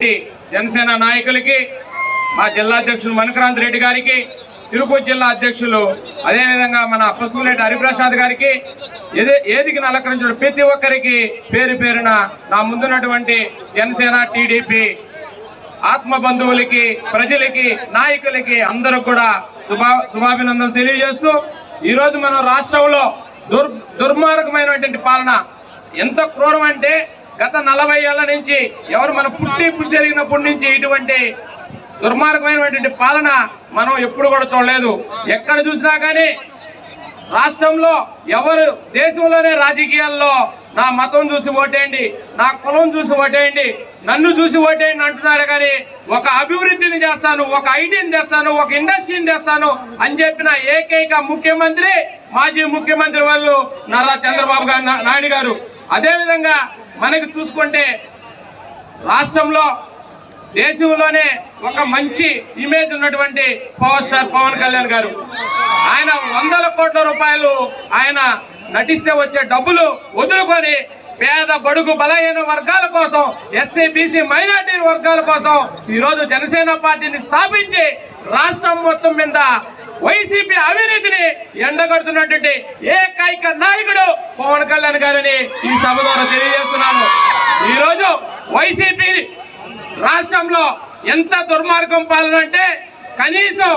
జనసేన నాయకులకి మా జిల్లా అధ్యక్షులు మణిక్రాంత్ రెడ్డి గారికి తిరుపతి జిల్లా అధ్యక్షులు అదేవిధంగా మన పసుపులేటి హరిప్రసాద్ గారికి ఏది ఏదికి అలంకరించిన ప్రతి ఒక్కరికి పేరు పేరున నా ముందున్నటువంటి జనసేన టీడీపీ ఆత్మ బంధువులకి ప్రజలకి నాయకులకి అందరూ కూడా శుభా శుభాభినందనలు తెలియజేస్తూ ఈరోజు మనం రాష్ట్రంలో దుర్ దుర్మార్గమైనటువంటి పాలన ఎంత క్రూరం అంటే గత నలభై ఏళ్ళ నుంచి ఎవరు మన పుట్టి పుట్టి జరిగినప్పటి నుంచి ఇటువంటి దుర్మార్గమైనటువంటి పాలన మనం ఎప్పుడు కూడా చూడలేదు. ఎక్కడ చూసినా కానీ రాష్ట్రంలో ఎవరు దేశంలోనే రాజకీయాల్లో నా మతం చూసి ఓటేయండి నా కులం చూసి ఓటేయండి నన్ను చూసి ఓటేయండి అంటున్నారు కానీ ఒక అభివృద్ధిని చేస్తాను ఒక ఐటీని తెస్తాను ఒక ఇండస్ట్రీని తెస్తాను అని చెప్పిన ఏకైక ముఖ్యమంత్రి మాజీ ముఖ్యమంత్రి వాళ్ళు నారా చంద్రబాబు గారు నా- నాయుడు గారు. అదేవిధంగా మనకి చూసుకుంటే రాష్ట్రంలో దేశంలోనే ఒక మంచి ఇమేజ్ ఉన్నటువంటి పవర్ స్టార్ పవన్ కళ్యాణ్ గారు. ఆయన వందల కోట్ల రూపాయలు ఆయన నటిస్తే వచ్చే డబ్బులు వదులుకొని పేద బడుగు బలహీన వర్గాల కోసం ఎస్సీ బీసీ మైనార్టీ వర్గాల కోసం ఈరోజు జనసేన పార్టీని స్థాపించి రాష్ట్రం మొత్తం మీద వైసీపీ అవినీతిని ఎండగడుతున్నటువంటి ఏకైక నాయకుడు పవన్ కళ్యాణ్ గారని ఈ సభ ద్వారా తెలియజేస్తున్నాను. ఈరోజు వైసీపీ రాష్ట్రంలో ఎంత దుర్మార్గం పాలన అంటే కనీసం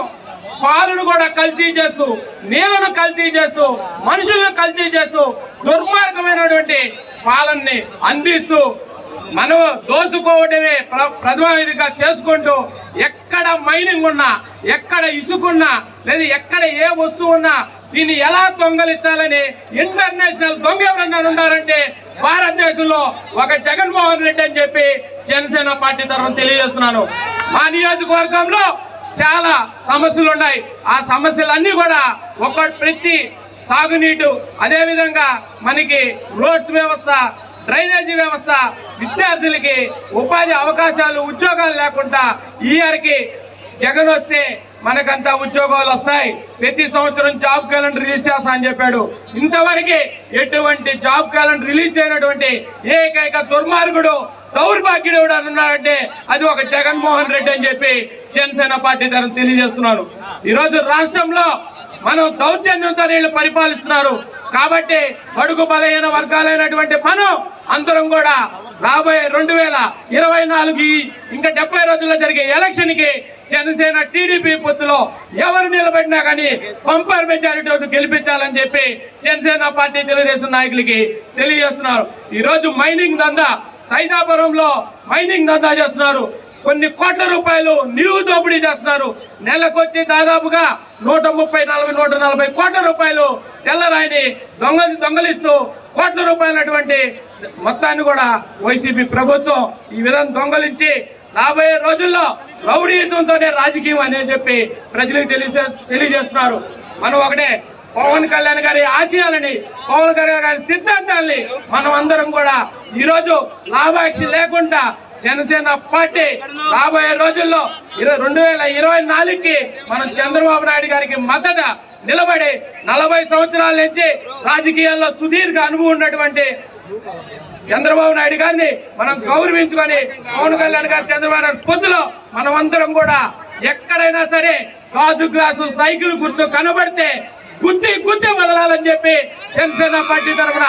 పాలను కూడా కల్తీ చేస్తూ నీళ్ళను కల్తీ చేస్తూ మనుషులను కల్తీ చేస్తూ దుర్మార్గమైనటువంటి పాలనని అందిస్తూ మనం దోసుకోవడమే ప్ర- ప్రధానిగా చేసుకుంటూ ఎక్కడ మైనింగ్ ఉన్నా ఎక్కడ ఇసుకున్నా లేదా ఎక్కడ ఏ వస్తువు ఉన్నా దీన్ని ఎలా దొంగలించాలని ఇంటర్నేషనల్ దొంగ ఎవరన్నా ఉన్నారంటే భారతదేశంలో ఒక జగన్మోహన్ రెడ్డి అని చెప్పి జనసేన పార్టీ తరఫున తెలియజేస్తున్నాను. మా నియోజకవర్గంలో చాలా సమస్యలు ఉన్నాయి ఆ సమస్యలన్నీ కూడా ఒక ప్రతి సాగునీటు. అదేవిధంగా మనకి రోడ్స్ వ్యవస్థ డ్రైనేజీ వ్యవస్థ విద్యార్థులకి ఉపాధి అవకాశాలు ఉద్యోగాలు లేకుండా ఈ జగన్ వస్తే మనకంతా ఉద్యోగాలు వస్తాయి. ప్రతి సంవత్సరం జాబ్ క్యాలెండర్ రిలీజ్ చేస్తా అని చెప్పాడు. ఇంతవరకు ఎటువంటి జాబ్ క్యాలెండర్ రిలీజ్ చేయనటువంటి ఏకైక దుర్మార్గుడు దౌర్భాగ్యుడు ఎవడు అని ఉన్నాడంటే అది ఒక జగన్మోహన్ రెడ్డి అని చెప్పి జనసేన పార్టీ తరఫున తెలియజేస్తున్నాను. ఈరోజు రాష్ట్రంలో మనం దౌర్జన్యంతో వీళ్ళు పరిపాలిస్తున్నారు. కాబట్టి బడుగు బలహీన వర్గాలైనటువంటి మనం అందరం కూడా రాబోయే రెండు వేల ఇరవై నాలుగు ఇంకా డెబ్బై రోజుల్లో జరిగే ఎలక్షన్కి జనసేన టీడీపీ పొత్తులో ఎవరు నిలబడినా కానీ పంపర్ మెజారిటీ గెలిపించాలని చెప్పి జనసేన పార్టీ తెలుగుదేశం నాయకులకి తెలియజేస్తున్నారు. ఈరోజు మైనింగ్ దందా సైదాపురంలో మైనింగ్ దందా చేస్తున్నారు. కొన్ని కోట్ల రూపాయలు నిలువు దోపిడీ చేస్తున్నారు. నెలకొచ్చి దాదాపుగా నూట ముప్పై నలభై నూట నలభై కోట్ల రూపాయలు తెల్లరాయిని దొంగ దొంగలిస్తూ కోట్ల రూపాయలటువంటి మొత్తాన్ని కూడా వైసీపీ ప్రభుత్వం ఈ విధంగా దొంగలించి రాబోయే రోజుల్లో రౌడీయుతంతోనే రాజకీయం అనే చెప్పి ప్రజలకు తెలియజే తెలియజేస్తున్నారు. మనం ఒకటే పవన్ కళ్యాణ్ గారి ఆశయాలని పవన్ కళ్యాణ్ గారి సిద్ధాంతాలని మనం అందరం కూడా ఈరోజు లాభాక్షి లేకుండా జనసేన పార్టీ రాబోయే రోజుల్లో ఇరవై రెండు వేల ఇరవై నాలుగుకి మనం చంద్రబాబు నాయుడు గారికి మద్దతు నిలబడి నలభై సంవత్సరాల నుంచి రాజకీయాల్లో సుదీర్ఘ అనుభవం ఉన్నటువంటి చంద్రబాబు నాయుడు గారిని మనం గౌరవించుకొని పవన్ కళ్యాణ్ గారు చంద్రబాబు నాయుడు పొద్దులో మనం అందరం కూడా ఎక్కడైనా సరే గాజు గ్లాసు సైకిల్ గుర్తు కనబడితే గుద్ది గుద్ది వదలాలని చెప్పి జనసేన పార్టీ తరఫున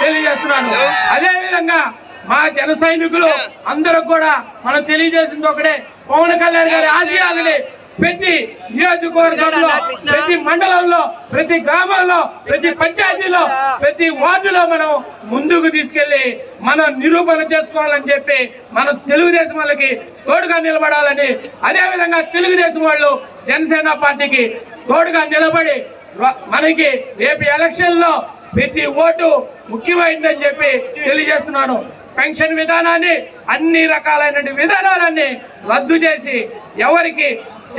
తెలియజేస్తున్నాను. అదే విధంగా మా జన సైనికులు అందరూ కూడా మనం తెలియజేసింది ఒకటే పవన్ కళ్యాణ్ గారి ఆశయాలని ప్రతి నియోజకవర్గంలో ప్రతి మండలంలో ప్రతి గ్రామంలో ప్రతి పంచాయతీలో ప్రతి వార్డులో మనం ముందుకు తీసుకెళ్ళి మనం నిరూపణ చేసుకోవాలని చెప్పి మనం తెలుగుదేశం వాళ్ళకి తోడుగా నిలబడాలని అదే విధంగా తెలుగుదేశం వాళ్ళు జనసేన పార్టీకి తోడుగా నిలబడి మనకి రేపు ఎలక్షన్లో ప్రతి ఓటు ముఖ్యమైందని చెప్పి తెలియజేస్తున్నాను. పెన్షన్ విధానాన్ని అన్ని రకాలైన విధానాలన్నీ రద్దు చేసి ఎవరికి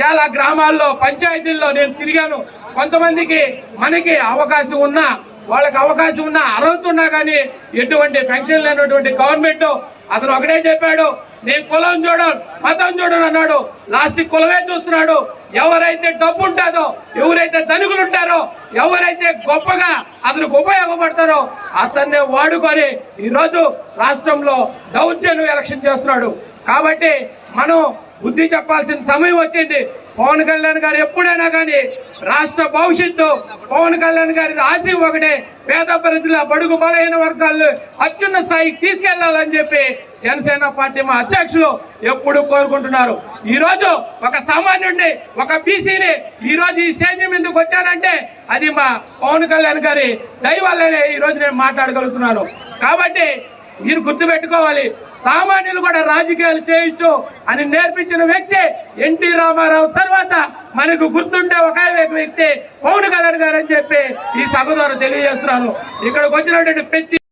చాలా గ్రామాల్లో పంచాయతీల్లో నేను తిరిగాను. కొంతమందికి మనకి అవకాశం ఉన్నా వాళ్ళకి అవకాశం ఉన్నా అర్హత ఉన్నా కానీ ఎటువంటి పెన్షన్ లేనటువంటి గవర్నమెంట్ అతను ఒకటే చెప్పాడు నేను కులం చూడను మతం చూడను అన్నాడు. లాస్ట్ కులమే చూస్తున్నాడు. ఎవరైతే డబ్బు ఉంటుందో ఎవరైతే ధనికులు ఉంటారో ఎవరైతే గొప్పగా అతనికి ఉపయోగపడతారో అతన్నే వాడుకొని ఈరోజు రాష్ట్రంలో దౌర్జన్యం ఎలక్షన్ చేస్తున్నాడు. కాబట్టి మనం బుద్ధి చెప్పాల్సిన సమయం వచ్చింది. పవన్ కళ్యాణ్ గారు ఎప్పుడైనా కానీ రాష్ట్ర భవిష్యత్తు పవన్ కళ్యాణ్ గారి ఆశయం ఒకటే. పేద ప్రజల బడుగు బలహీన వర్గాలు అత్యున్న స్థాయికి తీసుకెళ్ళాలని చెప్పి జనసేన పార్టీ మా అధ్యక్షులు ఎప్పుడు కోరుకుంటున్నారు. ఈరోజు ఒక సామాన్యుడిని ఒక బీసీని ఈరోజు ఈ స్టేజ్ మీదకి వచ్చానంటే అది మా పవన్ కళ్యాణ్ గారి దయవల్లనే ఈరోజు ఈ రోజు నేను మాట్లాడగలుగుతున్నాను. కాబట్టి మీరు గుర్తుపెట్టుకోవాలి సామాన్యులు కూడా రాజకీయాలు చేయొచ్చు అని నేర్పించిన వ్యక్తి ఎన్టీ రామారావు. తర్వాత మనకు గుర్తుండే ఒకే ఒక వ్యక్తి పవన్ కళ్యాణ్ గారు అని చెప్పి ఈ సభ ద్వారా తెలియజేస్తున్నాను. ఇక్కడికి వచ్చినటువంటి ప్రతి